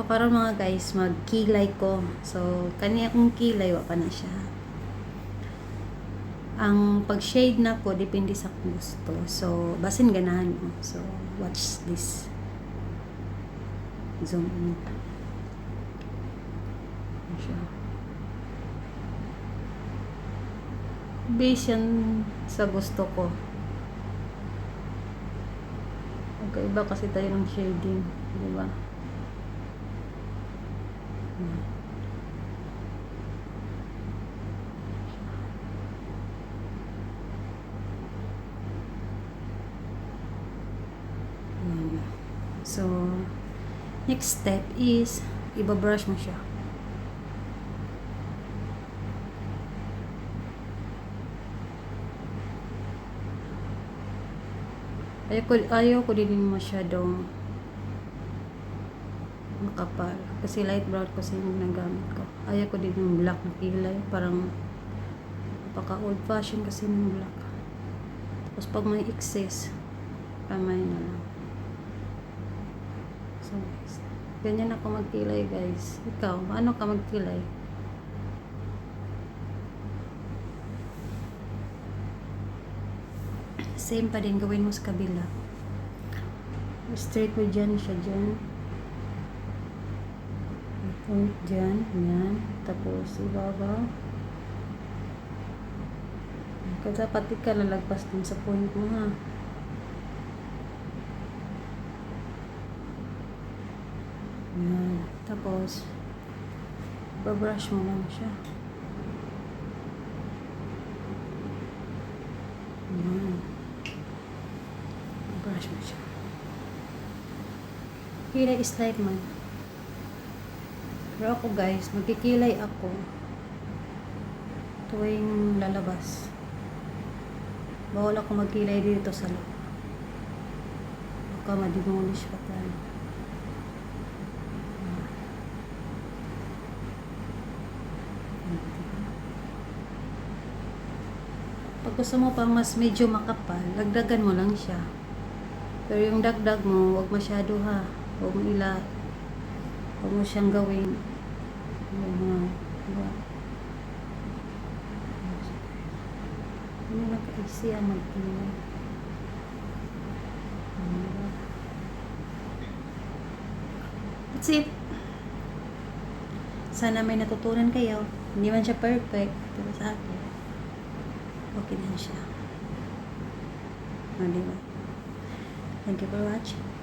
So, karon mga guys, magkilay ko. So, kaniya kong kilay, wa pa na siya. Ang pag-shade na ko, depende sa gusto. So, basin ganahan mo. So, watch this. Zoom in. Ayan siya. Base sa gusto ko. Magkaiba kasi tayo ng shading. Di ba? Hmm. Ayan. So, next step is, ibabrush mo siya. Ayaw ko, ayaw ko din masyadong makapal. Kasi light brown kasi yung nagamit ko. Ayaw ko din yung black na kilay. Parang napaka old fashion kasi ng black. Tapos pag may excess, kamay na lang. So, ganyan ako magkilay guys. Ikaw, ano ka magkilay? Same pa din gawin mo sa kabila. Straight mo dyan siya dyan. Point dyan. Yan. Tapos ibabaw. Kasi pati ka lalagpas dun sa point mo ha. Yan. Tapos, babrush mo lang siya. Yan. Brush mo siya. Kilay is light man. Pero ako guys, magkikilay ako tuwing lalabas. Bawal ako magkilay dito sa loob. Baka ma-demolish pa tayo. Pag gusto mo pang mas medyo makapal, lagdagan mo lang siya. Pero yung dagdag mo, wag masyado ha. Huwag mo ila, huwag mo siyang gawin. Yung mga, diba? Hindi naka-easy ang magkilay. Diba? That's it. Sana may natutunan kayo. Hindi man siya perfect, pero sa akin, okay na siya. Ah, diba? Thank you for watching.